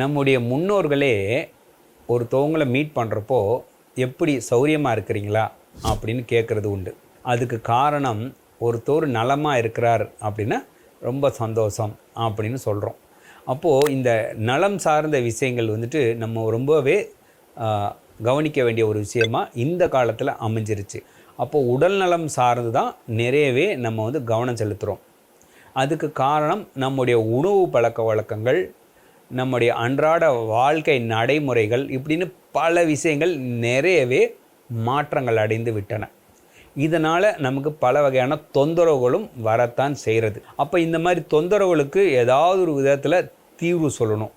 நம்முடைய முன்னோர்களே ஒருத்தவங்களை மீட் பண்ணுறப்போ எப்படி சௌரியமாக இருக்கிறீங்களா அப்படின்னு கேட்குறது உண்டு. அதுக்கு காரணம் ஒருத்தர் நலமாக இருக்கிறார் அப்படின்னா ரொம்ப சந்தோஷம் அப்படின்னு சொல்கிறோம் அப்போது இந்த நலம் சார்ந்த விஷயங்கள் வந்துட்டு நம்ம ரொம்பவே கவனிக்க வேண்டிய ஒரு விஷயமா இந்த காலத்தில் அமைஞ்சிருச்சு. அப்போது உடல் நலம் சார்ந்து தான் நிறையவே நம்ம வந்து கவனம் செலுத்துகிறோம் அதுக்கு காரணம் நம்முடைய உணவு பழக்க வழக்கங்கள் நம்முடைய அன்றாட வாழ்க்கை நடைமுறைகள் இப்படின்னு பல விஷயங்கள் நிறையவே மாற்றங்கள் அடைந்து விட்டன. இதனால் நமக்கு பல வகையான தொந்தரவுகளும் வரத்தான் செய்கிறது. அப்போ இந்த மாதிரி தொந்தரவுகளுக்கு ஏதாவது ஒரு விதத்தில் தீர்வு சொல்லணும்.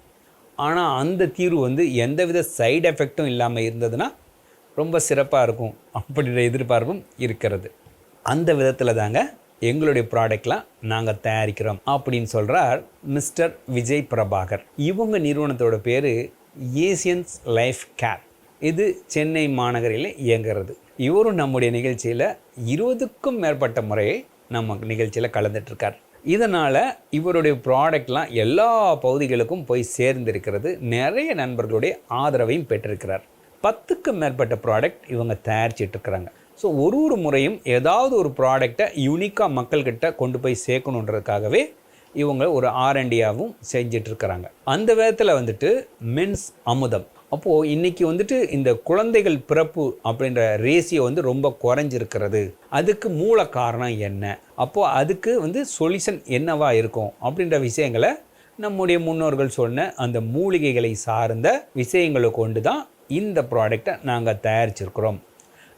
ஆனால் அந்த தீர்வு வந்து எந்தவித சைடு எஃபெக்ட்டும் இல்லாமல் இருந்ததுன்னா ரொம்ப சிறப்பாக இருக்கும் அப்படின்ற எதிர்பார்ப்பும் இருக்கிறது. அந்த விதத்தில் தாங்க எங்களுடைய ப்ராடக்ட்லாம் நாங்கள் தயாரிக்கிறோம் அப்படின்னு சொல்கிறார் மிஸ்டர் விஜய் பிரபாகர். இவங்க நிறுவனத்தோட பேர் ஏசியன்ஸ் லைஃப் கேர். இது சென்னை மாநகரில் இயங்குறது. இவரும் நம்முடைய நிகழ்ச்சியில் இருபதுக்கும் மேற்பட்ட முறையை நம்ம நிகழ்ச்சியில் கலந்துட்டுருக்கார். இதனால் இவருடைய ப்ராடக்ட்லாம் எல்லா பகுதிகளுக்கும் போய் சேர்ந்திருக்கிறது. நிறைய நண்பர்களுடைய ஆதரவையும் பெற்றிருக்கிறார். பத்துக்கும் மேற்பட்ட ப்ராடக்ட் இவங்க தயாரிச்சிட்ருக்கிறாங்க ஸோ ஒரு ஒரு முறையும் ஏதாவது ஒரு ப்ராடக்டை யூனிக்காக மக்கள்கிட்ட கொண்டு போய் சேர்க்கணுன்றதுக்காகவே இவங்க ஒரு ஆர்என்டியாகவும் செஞ்சிட்ருக்கிறாங்க. அந்த விதத்தில் வந்துட்டு மென்ஸ் அமுதம். அப்போது இன்னைக்கு வந்துட்டு இந்த குழந்தைகள் பிறப்பு அப்படின்ற ரேசியோ வந்து ரொம்ப குறைஞ்சிருக்கிறது. அதுக்கு மூல காரணம் என்ன? அப்போது அதுக்கு வந்து சொல்யூஷன் என்னவா இருக்கும்? அப்படின்ற விஷயங்களை நம்முடைய முன்னோர்கள் சொன்ன அந்த மூலிகைகளை சார்ந்த விஷயங்களை கொண்டு தான் இந்த ப்ராடக்டை நாங்கள் தயாரிச்சிருக்கிறோம்.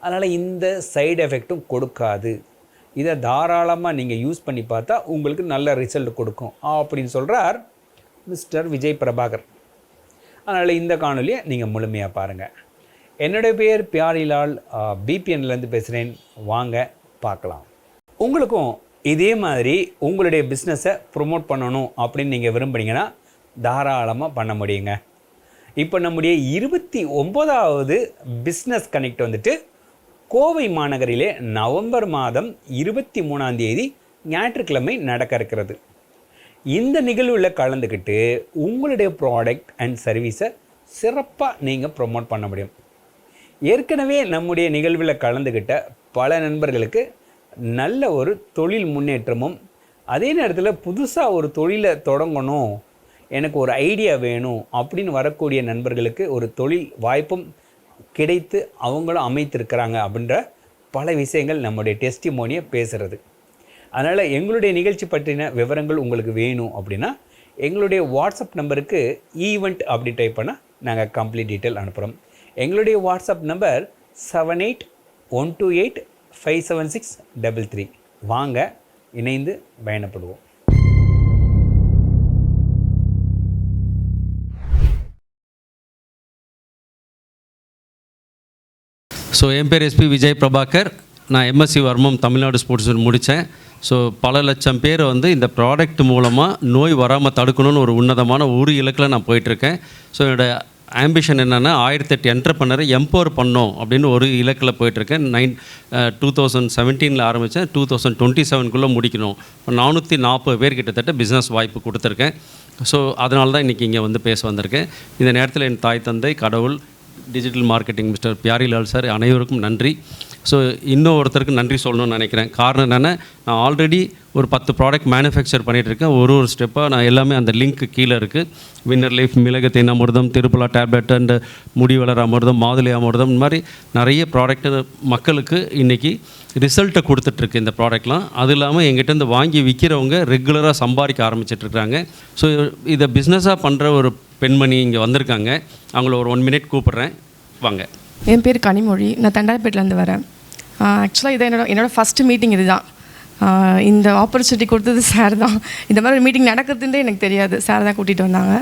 அதனால் இந்த சைடு எஃபெக்ட்டும் கொடுக்காது. இதை தாராளமாக நீங்கள் யூஸ் பண்ணி பார்த்தா உங்களுக்கு நல்ல ரிசல்ட் கொடுக்கும். அப்படின்னு சொல்கிறார் மிஸ்டர் விஜய் பிரபாகர். அதனால் இந்த காணொலியை நீங்கள் முழுமையாக பாருங்கள் என்னுடைய பேர் பியாரிலால். பிபிஎன்லேருந்து பேசுகிறேன் வாங்க பார்க்கலாம். உங்களுக்கும் இதே மாதிரி உங்களுடைய பிஸ்னஸை ப்ரொமோட் பண்ணணும் அப்படின்னு நீங்கள் விரும்புனீங்கன்னா தாராளமாக பண்ண முடியுங்க. இப்போ நம்முடைய இருபத்தி ஒம்போதாவது பிஸ்னஸ் கனெக்ட் வந்துட்டு கோவை மாநகரிலே நவம்பர் மாதம் இருபத்தி மூணாம் தேதி ஞாயிற்றுக்கிழமை நடக்க இருக்கிறது. இந்த நிகழ்வில் கலந்துக்கிட்டு உங்களுடைய ப்ராடக்ட் அண்ட் சர்வீஸை சிறப்பாக நீங்கள் ப்ரொமோட் பண்ண முடியும். ஏற்கனவே நம்முடைய நிகழ்வில் கலந்துக்கிட்ட பல நண்பர்களுக்கு நல்ல ஒரு தொழில் முன்னேற்றமும் அதே நேரத்தில் புதுசாக ஒரு தொழிலை தொடங்கணும் எனக்கு ஒரு ஐடியா வேணும் அப்படின்னு வரக்கூடிய நண்பர்களுக்கு ஒரு தொழில் வாய்ப்பும் கிடைத்து அவங்களும் அமைத்திருக்கிறாங்க அப்படின்ற பல விஷயங்கள் நம்முடைய டெஸ்டிமோனியை பேசுகிறது அதனால் எங்களுடைய நிகழ்ச்சி பற்றின விவரங்கள் உங்களுக்கு வேணும் அப்படின்னா எங்களுடைய வாட்ஸ்அப் நம்பருக்கு ஈவெண்ட் அப்படி டைப் பண்ணால் நாங்கள் கம்ப்ளீட் டீட்டெயில் அனுப்புகிறோம் எங்களுடைய WhatsApp number seven eight one two eight five seven six double three வாங்க இணைந்து பயணப்படுவோம். ஸோ என் பேர் எஸ்பி விஜய் பிரபாகர் நான் எம்எஸ்சி வர்மம் தமிழ்நாடு ஸ்போர்ட்ஸ் முடித்தேன். ஸோ பல லட்சம் பேர் வந்து இந்த ப்ராடக்ட் மூலமாக நோய் வராமல் தடுக்கணும்னு ஒரு உன்னதமான ஒரு இலக்கில் நான் போயிட்டுருக்கேன். ஸோ என்னோடய ஆம்பிஷன் என்னென்னா ஆயிரத்தெட்டு என்டர்பனரை எம்பவர் பண்ணோம் அப்படின்னு ஒரு இலக்கில் போயிட்டுருக்கேன். நைன் டூ தௌசண்ட் செவன்டீனில் ஆரம்பித்தேன் டூ தௌசண்ட் டுவெண்ட்டி செவனுக்குள்ளே முடிக்கணும். நானூற்றி நாற்பது பேர் கிட்டத்தட்ட பிஸ்னஸ் வாய்ப்பு கொடுத்துருக்கேன். ஸோ அதனால தான் இன்றைக்கி இங்கே வந்து பேச வந்திருக்கேன். இந்த நேரத்தில் என் தாய் தந்தை கடவுள் digital marketing mister Pyarilal sir அனைவருக்கும் நன்றி. ஸோ இன்னும் ஒருத்தருக்கு நன்றி சொல்லணும்னு நினைக்கிறேன். காரணம் என்னென்னா நான் ஆல்ரெடி ஒரு பத்து ப்ராடக்ட் மேனுஃபேக்சர் பண்ணிகிட்ருக்கேன் ஒரு ஒரு ஸ்டெப்பாக நான் எல்லாமே அந்த லிங்க்கு கீழே இருக்குது வின்னர் லைஃப் மிளகு தேன் அமிர்தம் திருப்பலா டேப்லெட் அண்டு முடி வளர அமிர்தம் மாதுளை அமிர்தம் இந்த மாதிரி நிறைய ப்ராடக்ட்டு மக்களுக்கு இன்றைக்கி ரிசல்ட்டை கொடுத்துட்ருக்கு இந்த ப்ராடக்ட்லாம் அது இல்லாமல் எங்கிட்ட இந்த வாங்கி விற்கிறவங்க ரெகுலராக சம்பாதிக்க ஆரம்பிச்சிட்ருக்காங்க ஸோ இதை பிஸ்னஸாக பண்ணுற ஒரு பெண்மணி இங்கே வந்திருக்காங்க. அவங்கள ஒரு ஒன் மினிட் கூப்பிட்றேன். வாங்க. என் பேர் கனிமொழி. நான் தண்டாரப்பேட்டிலேருந்து வரேன். ஆக்சுவலாக இதை என்னோட என்னோடய ஃபஸ்ட்டு மீட்டிங் இதுதான். இந்த ஆப்பர்ச்சுனிட்டி கொடுத்தது சார் தான். இந்த மாதிரி ஒரு மீட்டிங் நடக்கிறதுன்றே எனக்கு தெரியாது. சார் தான் கூட்டிகிட்டு வந்தாங்க.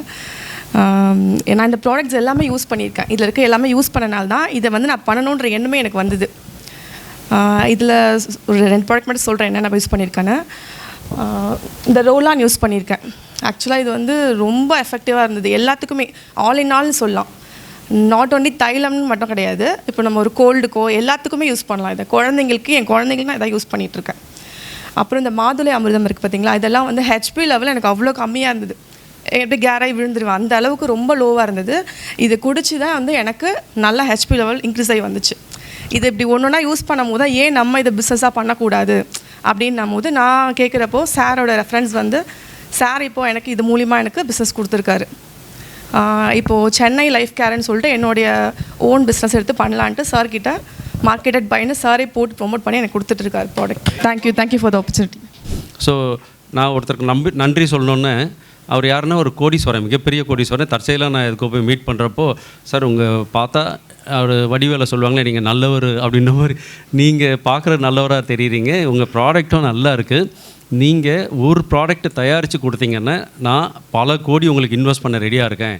ஆம், நான் இந்த ப்ராடக்ட்ஸ் எல்லாமே யூஸ் பண்ணியிருக்கேன். இதில் இருக்க எல்லாமே யூஸ் பண்ணனால தான் இதை வந்து நான் பண்ணணுன்ற எண்ணமே எனக்கு வந்தது. இதில் ஒரு ரெண்டு ப்ராடக்ட் மட்டும் சொல்கிறேன் என்னென்ன யூஸ் பண்ணியிருக்கேன்னு. இந்த ரோலான் யூஸ் பண்ணியிருக்கேன். ஆக்சுவலாக இது வந்து ரொம்ப எஃபெக்டிவாக இருந்தது. எல்லாத்துக்குமே ஆல் இன் ஆல்னு சொல்லலாம். நாட் ஒன்லி தைலம்னு மட்டும் கிடையாது. இப்போ நம்ம ஒரு கோல்டுக்கோ எல்லாத்துக்குமே யூஸ் பண்ணலாம். இதை குழந்தைங்களுக்கு என் குழந்தைங்களுக்கு நான் இதை யூஸ் பண்ணிகிட்ருக்கேன் அப்புறம் இந்த மாதுளை அமிர்தம் இருக்குது பார்த்தீங்களா? இதெல்லாம் வந்து ஹெச்பி லெவல் எனக்கு அவ்வளோ கம்மியாக இருந்தது. எப்படி கேராகி விழுந்துருவேன்? அந்த அளவுக்கு ரொம்ப லோவாக இருந்தது. இது குடிச்சு தான் வந்து எனக்கு நல்ல ஹெச்பி லெவல் இன்க்ரீஸ் ஆகி வந்துச்சு. இது இப்படி ஒன்று ஒன்றா யூஸ் பண்ணும்போது தான் ஏன் நம்ம இதை பிஸ்னஸாக பண்ணக்கூடாது? அப்படின்னும் போது நான் கேட்குறப்போ சாரோட ரெஃபரன்ஸ் வந்து சார் இப்போது எனக்கு இது மூலிமா எனக்கு பிஸ்னஸ் கொடுத்துருக்காரு. இப்போது சென்னை லைஃப் கேர்னு சொல்லிட்டு என்னுடைய ஓன் பிஸ்னஸ் எடுத்து பண்ணலான்ட்டு சார் கிட்ட மார்க்கெட்டட் பையனு சாரே போட்டு ப்ரோமோட் பண்ணி எனக்கு கொடுத்துட்ருக்காரு product thank you thank you for the opportunity so நான் ஒருத்தருக்கு நம்பி நன்றி சொல்லணுன்னு அவர் யாருன்னா ஒரு கோடீஸ்வரன் மிகப்பெரிய கோடீஸ்வரன். தற்செயலாக நான் இதுக்கு போய் மீட் பண்ணுறப்போ சார் உங்கள் பார்த்தா அவர் வடிவேல சொல்லுவாங்களே நீங்கள் நல்லவர் அப்படின்ற மாதிரி. நீங்கள் பார்க்குற நல்லவராக தெரியுறீங்க. உங்கள் ப்ராடக்ட்டும் நல்லா இருக்குது நீங்கள் ஒரு ப்ராடக்ட்டை தயாரித்து கொடுத்தீங்கன்னா நான் பல கோடி உங்களுக்கு இன்வெஸ்ட் பண்ண ரெடியாக இருக்கேன்.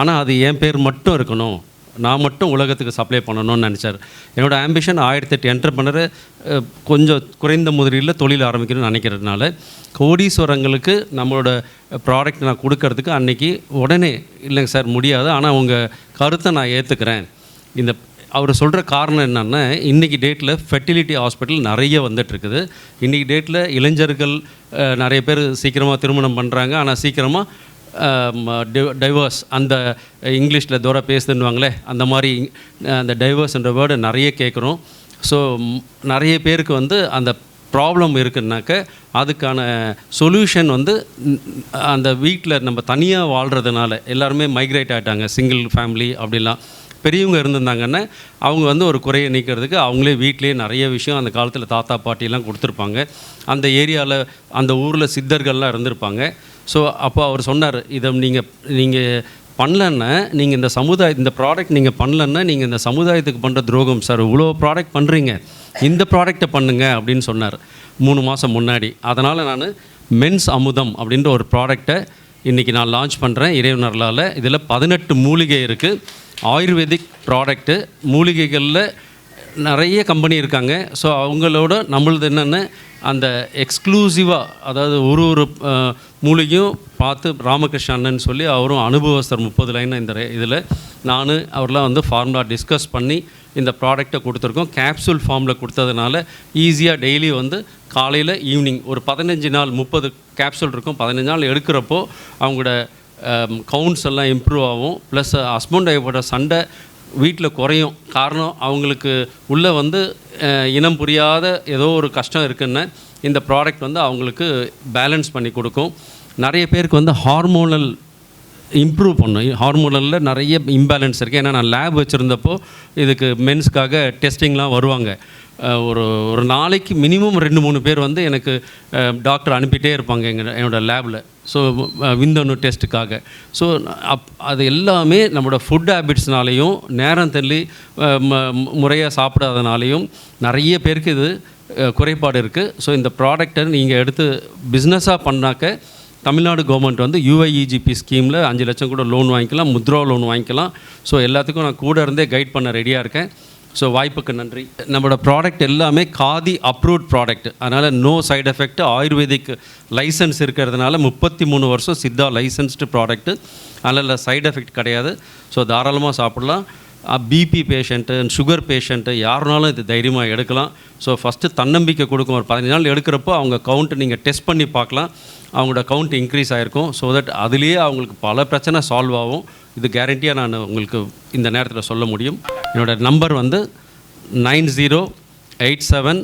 ஆனால் அது என் பேர் மட்டும் இருக்கணும். நான் மட்டும் உலகத்துக்கு சப்ளை பண்ணணும்னு நினச்சார். என்னோடய ஆம்பிஷன் ஆயிரத்தெட்டு என்டர்பனரை கொஞ்சம் குறைந்த முதலீடில் தொழில் ஆரம்பிக்கணும்னு நினைக்கிறதுனால கோடீஸ்வரங்களுக்கு நம்மளோட ப்ராடக்ட் நான் கொடுக்கறதுக்கு அன்னைக்கு உடனே இல்லைங்க சார் முடியாது. ஆனால் உங்கள் கருத்தை நான் ஏற்றுக்கிறேன் இந்த அவர் சொல்கிற காரணம் என்னென்னா இன்றைக்கி டேட்டில் ஃபெர்டிலிட்டி ஹாஸ்பிட்டல் நிறைய வந்துட்டுருக்குது. இன்றைக்கி டேட்டில் இளைஞர்கள் நிறைய பேர் சீக்கிரமாக திருமணம் பண்ணுறாங்க ஆனால் சீக்கிரமாக டைவர்ஸ் அந்த இங்கிலீஷில் தூர பேசுதுன்னுவாங்களே அந்த மாதிரி அந்த டைவர்ஸ்ன்ற வேர்டு நிறைய கேட்குறோம். ஸோ நிறைய பேருக்கு வந்து அந்த ப்ராப்ளம் இருக்குன்னாக்க அதுக்கான சொல்யூஷன் வந்து அந்த வீட்டில் நம்ம தனியாக வாழ்கிறதுனால எல்லாருமே மைக்ரேட் ஆகிட்டாங்க சிங்கிள் ஃபேமிலி அப்படிலாம். பெரியவங்க இருந்திருந்தாங்கன்னா அவங்க வந்து ஒரு குறையை நீக்கிறதுக்கு அவங்களே வீட்டிலேயே நிறைய விஷயம் அந்த காலத்தில் தாத்தா பாட்டிலாம் கொடுத்துருப்பாங்க. அந்த ஏரியாவில் அந்த ஊரில் சித்தர்கள்லாம் இருந்திருப்பாங்க. ஸோ அப்போ அவர் சொன்னார் இதை நீங்கள் நீங்கள் பண்ணலன்னா நீங்கள் இந்த சமுதாய இந்த ப்ராடக்ட் நீங்கள் பண்ணலன்னா நீங்கள் இந்த சமுதாயத்துக்கு பண்ணுற துரோகம் சார் இவ்வளோ ப்ராடக்ட் பண்ணுறீங்க இந்த ப்ராடக்ட்டை பண்ணுங்க அப்படின்னு சொன்னார். மூணு மாதம் முன்னாடி. அதனால் நான் மென்ஸ் அமுதம் அப்படின்ற ஒரு ப்ராடக்டை இன்றைக்கி நான் லான்ச் பண்ணுறேன் இறைவனர்களால். இதில் பதினெட்டு மூலிகை இருக்குது ஆயுர்வேதிக் ப்ராடக்ட்டு மூலிகைகளில் நிறைய கம்பெனி இருக்காங்க. ஸோ அவங்களோட நம்மளது என்னென்ன அந்த எக்ஸ்க்ளூசிவாக அதாவது ஒரு ஒரு மூலிகையும் பார்த்து ராமகிருஷ்ண அண்ணன் சொல்லி அவரும் அனுபவஸ்தர் முப்பது லைன் இந்த இதில் நான் அவர்லாம் வந்து ஃபார்முலா டிஸ்கஸ் பண்ணி இந்த ப்ராடக்ட்டை கொடுத்துருக்கோம். கேப்சூல் ஃபார்மில் கொடுத்ததுனால ஈஸியாக டெய்லி வந்து காலையில் ஈவினிங் ஒரு பதினஞ்சு நாள் முப்பது கேப்சூல் இருக்கும். பதினஞ்சு நாள் எடுக்கிறப்போ அவங்களோட கவுண்ட்ஸ் எல்லாம் இம்ப்ரூவ் ஆகும். ப்ளஸ் ஹஸ்பண்ட் ஒய்ஃபோட சண்டை வீட்டில் குறையும். காரணம் அவங்களுக்கு உள்ளே வந்து இனம் புரியாத ஏதோ ஒரு கஷ்டம் இருக்குன்னு இந்த ப்ராடக்ட் வந்து அவங்களுக்கு பேலன்ஸ் பண்ணி கொடுக்கும். நிறைய பேருக்கு வந்து ஹார்மோனல் இம்ப்ரூவ் பண்ணும். ஹார்மோனலில் நிறைய இம்பேலன்ஸ் இருக்குது ஏன்னா நான் லேப் வச்சுருந்தப்போ இதுக்கு மென்ஸ்க்காக டெஸ்டிங்லாம் வருவாங்க. ஒரு ஒரு நாளைக்கு மினிமம் ரெண்டு மூணு பேர் வந்து எனக்கு டாக்டர் அனுப்பிட்டே இருப்பாங்க எங்கள் என்னோடய லேபில் ஸோ விந்தணு டெஸ்ட்டுக்காக ஸோ அப் அது எல்லாமே நம்மளோட ஃபுட் ஹேபிட்ஸ்னாலேயும் நேரம் தள்ளி முறையாக சாப்பிடாதனாலையும் நிறைய பேருக்கு இது குறைபாடு இருக்குது ஸோ இந்த ப்ராடக்டை நீங்கள் எடுத்து பிஸ்னஸாக பண்ணாக்க தமிழ்நாடு கவர்மெண்ட் வந்து யூஐஇஜிபி ஸ்கீமில் அஞ்சு லட்சம் கூட லோன் வாங்கிக்கலாம் முத்ரா லோன் வாங்கிக்கலாம். ஸோ எல்லாத்துக்கும் நான் கூட இருந்தே கைட் பண்ண ரெடியாக இருக்கேன். ஸோ வாய்ப்புக்கு நன்றி. நம்மளோட ப்ராடக்ட் எல்லாமே காதி அப்ரூவ்ட் ப்ராடக்ட் அதனால் no side effect ayurvedic license இருக்கிறதுனால முப்பத்தி மூணு வருஷம் சித்தா லைசன்ஸ்டு ப்ராடக்ட்டு அதனால் சைடு எஃபெக்ட் கிடையாது. ஸோ தாராளமாக சாப்பிட்லாம். பிபி பேஷண்ட்டு சுகர் பேஷண்ட்டு யாருனாலும் இது தைரியமாக எடுக்கலாம். ஸோ ஃபஸ்ட்டு தன்னம்பிக்கை கொடுக்கும். ஒரு பதினஞ்சு நாள் எடுக்கிறப்போ அவங்க கவுண்ட்டு நீங்கள் டெஸ்ட் பண்ணி பார்க்கலாம். அவங்களோட கவுண்ட் இன்க்ரீஸ் ஆகிருக்கும் ஸோ தட் அதுலேயே அவங்களுக்கு பல பிரச்சனை சால்வ் ஆகும். இது கேரண்டியாக நான் உங்களுக்கு இந்த நேரத்தில் சொல்ல முடியும். என்னோடய நம்பர் வந்து nine zero eight seven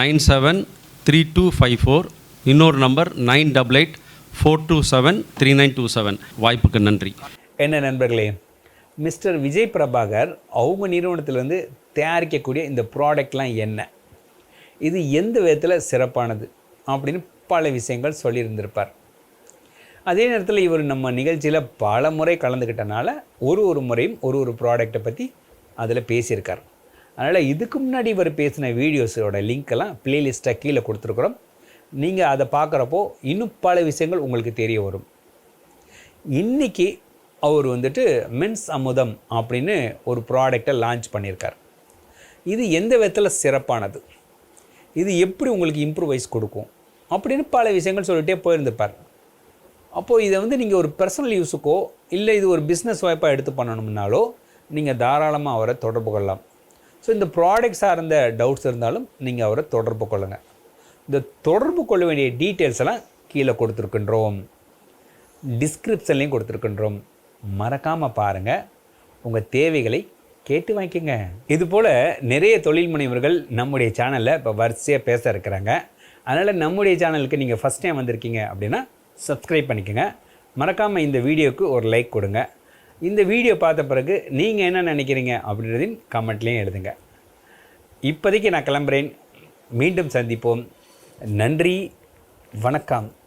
nine seven three two five four. இன்னொரு number nine double eight four two seven three nine two seven. வாய்ப்புக்கு நன்றி. என்ன நண்பர்களே மிஸ்டர் விஜய் பிரபாகர் அவங்க நிறுவனத்திலேருந்து தயாரிக்கக்கூடிய இந்த ப்ராடக்ட்லாம் என்ன? இது எந்த விதத்தில் சிறப்பானது? அப்படின்னு பல விஷயங்கள் சொல்லியிருந்திருப்பார். அதே நேரத்தில் இவர் நம்ம நிகழ்ச்சியில் பல முறை கலந்துக்கிட்டனால ஒரு ஒரு முறையும் ஒரு ஒரு ப்ராடக்ட்டை பற்றி அதில் பேசியிருக்கார். அதனால் இதுக்கு முன்னாடி இவர் பேசின வீடியோஸோட லிங்க்கெல்லாம் பிளேலிஸ்ட்டாக கீழே கொடுத்துருக்குறோம். நீங்கள் அதை பார்க்குறப்போ இன்னும் பல விஷயங்கள் உங்களுக்கு தெரிய வரும். இன்னைக்கு அவர் வந்துட்டு மென்ஸ் அமுதம் அப்படின்னு ஒரு ப்ராடக்டை லான்ச் பண்ணியிருக்கார். இது எந்த விதத்தில் சிறப்பானது? இது எப்படி உங்களுக்கு இம்ப்ரூவைஸ் கொடுக்கும்? அப்படின்னு பல விஷயங்கள் சொல்லிகிட்டே போயிருந்துப்பார் அப்போது இதை வந்து நீங்கள் ஒரு பர்சனல் யூஸுக்கோ இல்லை இது ஒரு பிஸ்னஸ் வாய்ப்பாக எடுத்து பண்ணணும்னாலோ நீங்கள் தாராளமாக அவரை தொடர்பு கொள்ளலாம். ஸோ இந்த ப்ராடக்ட் சார்ந்த டவுட்ஸ் இருந்தாலும் நீங்கள் அவரை தொடர்பு கொள்ளுங்கள் இந்த தொடர்பு கொள்ள வேண்டிய டீட்டெயில்ஸ் எல்லாம் கீழே கொடுத்துருக்கின்றோம். டிஸ்கிரிப்ஷன்லேயும் கொடுத்துருக்கின்றோம். மறக்காமல் பாருங்கள் உங்கள் தேவைகளை கேட்டு வாங்கிக்கோங்க. இது போல் நிறைய தொழில் முனைவர்கள் நம்முடைய சேனலில் இப்போ வரிசையாக பேச இருக்கிறாங்க. அதனால் நம்முடைய சேனலுக்கு நீங்கள் ஃபஸ்ட் டைம் வந்திருக்கீங்க அப்படின்னா சப்ஸ்கிரைப் பண்ணிக்கோங்க. மறக்காமல் இந்த வீடியோவுக்கு ஒரு லைக் கொடுங்க. இந்த வீடியோ பார்த்த பிறகு நீங்கள் என்ன நினைக்கிறீங்க அப்படின்றதையும் கமெண்ட்லேயும் எழுதுங்க. இப்போதைக்கு நான் கிளம்புறேன். மீண்டும் சந்திப்போம். நன்றி. வணக்கம்.